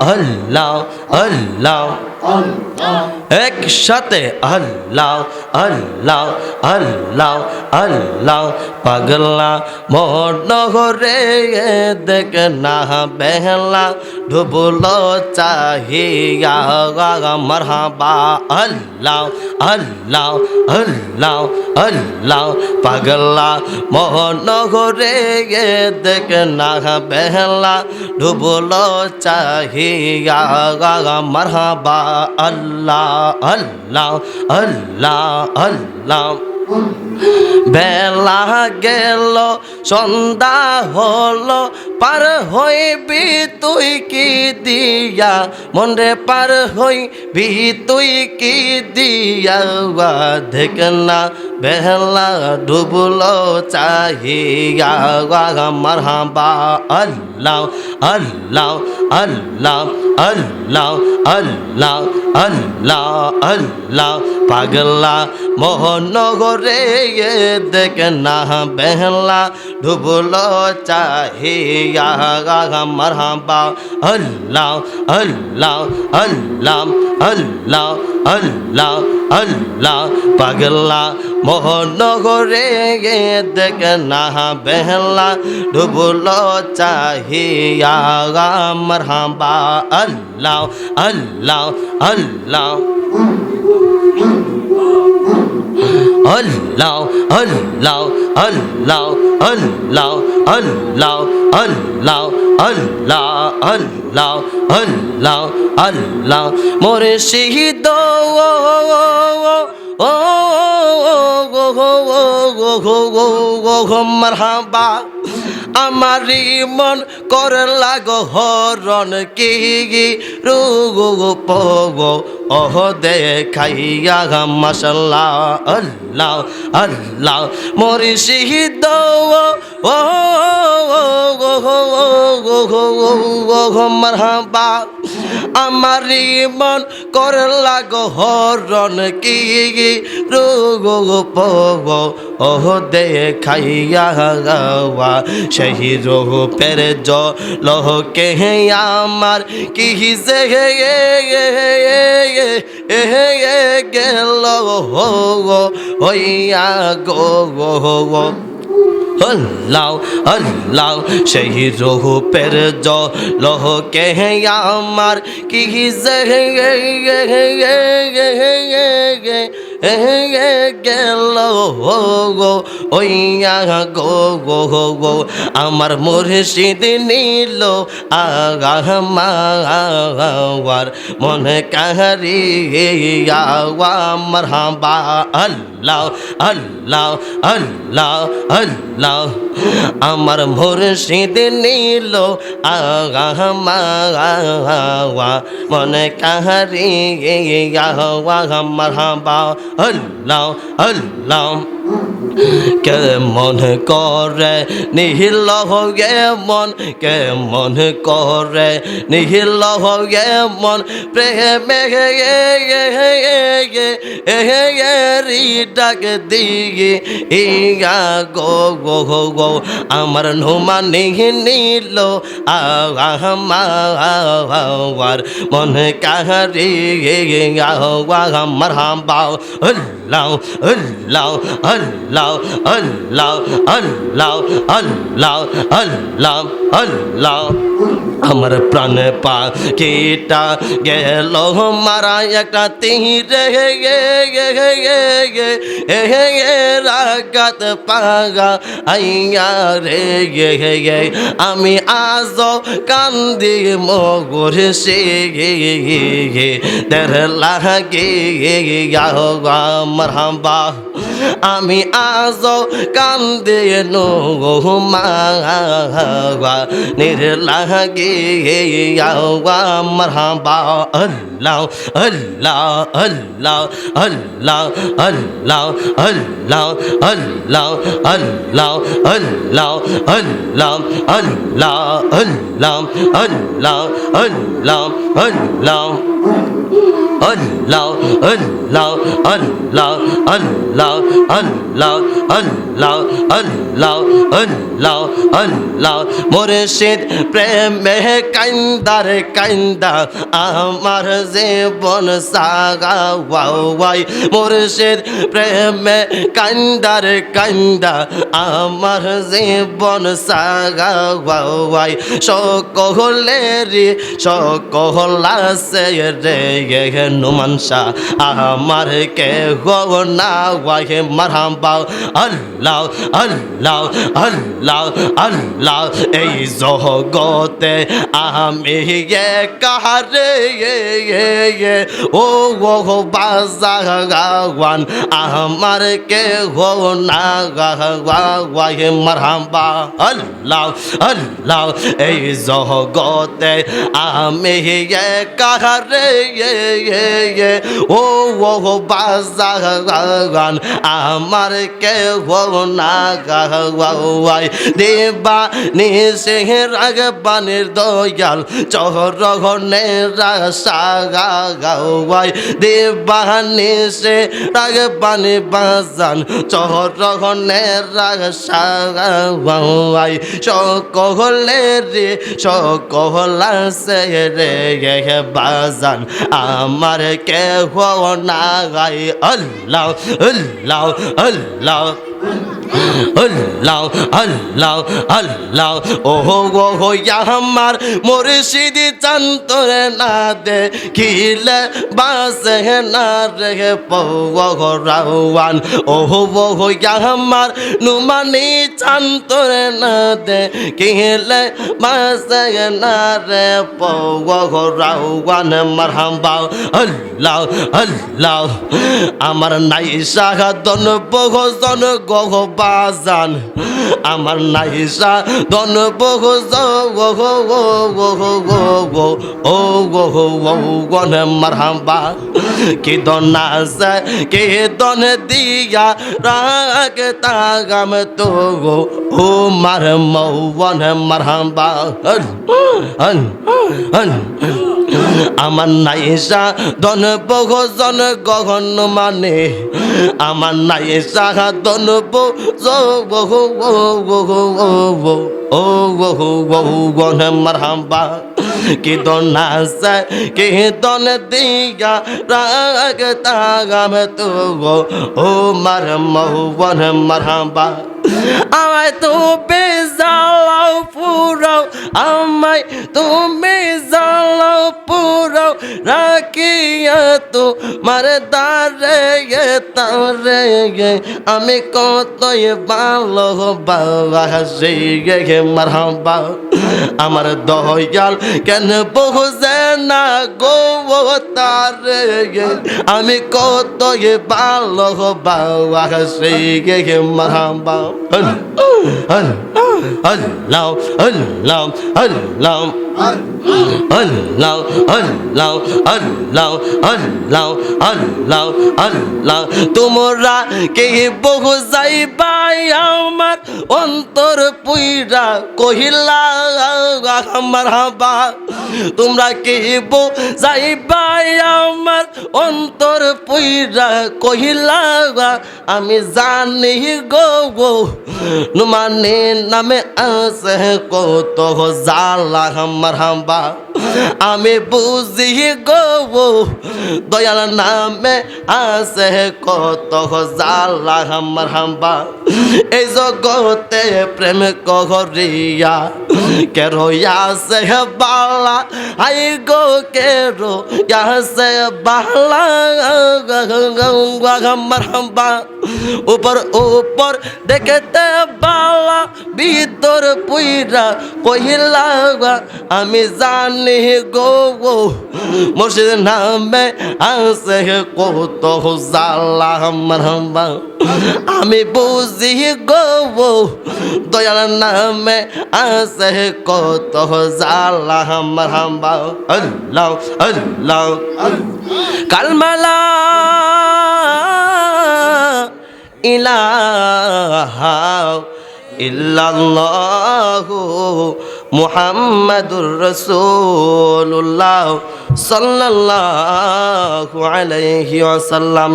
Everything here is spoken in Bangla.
很老很老 একসাথে আল্লাহ আল্লাহ আল্লাহ আল্লাহ পাগলা মনহরে দেখ না বেহলা ডুবল চাহিয়া মরহাবা আল্লাহ আল্লাহ আল্লাহ আল্লাহ পাগলা মনহরে দেখ না বেহলা ডুবল চাহিয়া মরহাবা আল্লাহ আল্লাহ আল্লাহ আল্লাহ। বেলা গেল সন্ধ্যা হলো পার হইবি তুই কি দিয়া? মনে পার হইবি তুই কি দিয়া? দেখ না, বেহলা ডুবলো চাহিয়া। মারহাবা, আল্লাহ আল্লাহ আল্লাহ আল্লাহ আল্লাহ আল্লাহ আল্লাহ। পাগলা মোহনগরে দেখ না, বেহলা ডুবলো চাহিয়া। মারহাবা আল্লাহ আল্লাহ আল্লাহ আল্লাহ আল্লাহ আল্লাহ পাগলা মোহনগরে দেখ না বেহলা, ডুবলো চাহিয়া মারহাবা আল্লাহ আল্লাহ আল্লাহ। আল্লাহ আল্লাহ আল্লাহ আল্লাহ আল্লাহ আল্লাহ আল্লাহ আল্লাহ আল্লাহ আল্লাহ মোরে শহীদ ও গো গো গো গো গো, মারহাবা। আমার মন করলা গো হরণ কি গি, রু, গো গো, প, গো, অহ, দেখাইয়া মাসাল্লাহ আল্লাহ আল্লাহ। মরি সিহি দো ও গো গো আমারি মন কর লাগ, হরণ কি রোগ ওহ, দেখাইয়া গাওয়া সেই রোহ পের জ লহ কে আমার কি যে গেল। হইয়া গো গো। হল্লাও হল্লাও সেই রহু পের জলহ কে আমার কি গে গে গে গে গে গেল গো ওইয়া গো গো গো আমার মুর্শিদ নীল আগামার মনে কাহারি আমার হাবা, আল্লাহ আল্লাহ আল্লাহ আল্লাহ। আমার মুর্শিদ নীল মনে কাহারি আমার হাবা হল্লাম আল্লাহ কেমন করে নিহিল হয়ে মন কেমন করে নিহিল হয়ে মন প্রেমে রি ডাক দিয়ে ইয়া গো গো গো গো আমার নুমা নিহি নিল আমার মন কাহারি আমার হাম্বাও আল্লাহ আল্লাহ আল্লাহ আল্লাহ আল্লাহ আল্লাহ আল্লাহ আল্লাহ আমার প্রাণ পাখিটা গেল মারা একটা তিরে রাগাত পাগা আইয়া রে গে গে আমি আজ কান্দি মগর সে গে গে গে তের লাহ গে গে গা মারহাবা আমি আজ কান্দে নো মা নির লাগে আমার হাম্বা আল্লাহ আল্লাহ আল্লাহ আল্লাহ আল্লাহ আল্লাহ আল্লাহ আল্লাহ আল্লাহ আল্লাহ আল্লাহ আল্লাহ আল্লাহ আল্লাহ আল্লাহ আল্লাহ আল্লাহ আল্লাহ আল্লাহ আল্লাহ আল্লাহ আল্লাহ আল্লাহ আল্লাহ মুর্শিদ প্রেমে কাইন্দার কাইন্দা আমার জীবন সাগা ওয়াই মুর্শিদ প্রেমে কাইন্দার কাইন্দা আমার জীবন সাগা ওয়াই সকলেরি সকলা সে রে নুমানসা আমার কে গো না ওয়াহে মারহাবা আল্লাহ আল্লাহ আল্লাহ আল্লাহ, এই জগতে আমি এ কাহারে ও গো বাজাগাওয়ান। আমার কে গো না ওয়াহে মারহাবা আল্লাহ আল্লাহ, এই জগতে আমি এ কাহারে ও ও বাজাগান, আমার কে হো না গাওয়াই দেবা নিসে রাগ বানের দয়াল চহরগনে রাসা গাওয়াই দেবা নিসে রাগ বানে বাজান চহরগনে রাসা গাওয়াই সকলে রে, সকলা সে রে বাজান, আমার কে হো না গাই আল্লাহ আল্লাহ আল্লাহ। আল্লাহ আল্লাহ আল্লাহ। ওহো গো, হো আমার মুর্শিদি চন্তরে না দে খিলে বাসে না রে পৌরাওয়ান ওহো গো, হো আমার নুমানি চন্তরে না দে খিলে বাসে না রে পৌরাওয়ান মারহাম্বা আল্লাহ আল্লাহ। আমার নাই সাহাদন বহুজন গহ বাজান। আমার নাইসা দন বহু ও গন মারহাম্বা কি দন কে দন দিয়া, রাগ তাগাম তো, গো, ও মার মৌবন মারহাম্বা আমার নাইসা দন বহুজন গগন মানে। আমার নাইসা দন বহু ও বহু বহু গন মারহাম্বা। কি দন আছে, কি দন দিয়া রাগ তাগাম তো গো ও মার মৌবন মারহাম্বা। আমায় তুমি জ্বালাও পুরাও আমায় তুমি রাখিয়া তোমার দারে তারে আমি কতই ভালোবাসি গে মারহাবা। আমার দয়াল কেন বুঝে না গো তারে আমি কতই ভালোবাসি গে হল হল হল হল হল হল হল আল্লাহ আল্লাহ আল্লাহ আল্লাহ আল্লাহ আল্লাহ তোমরা কে আমি জানি গো গো। নুমানে নামে আছে কত জালা আমার হাম্বা আমি বুঝি গো দয়াল নামে আছে কত জালা আমার হাম্বা এই জগতে প্রেম করিয়া কেরো আছে বালা? আই গো কেরো আছে বালা আমার হাম্বা উপর উপর দেখতে বালা? ভিতর পুইরা কহিলা আমি জানি গো গো মুর্শিদ নামে আছে কত জালা আমার হাম্বা আমি বুঝি গো দয়াল নামে আছে কত জালা আমার হাম্বা আল্লাহ আল্লাহ। কালমালা ইলাহা ইল্লাল্লাহু মুহাম্মাদুর রাসূলুল্লাহ সাল্লাল্লাহু আলাইহি ওয়াসাল্লাম।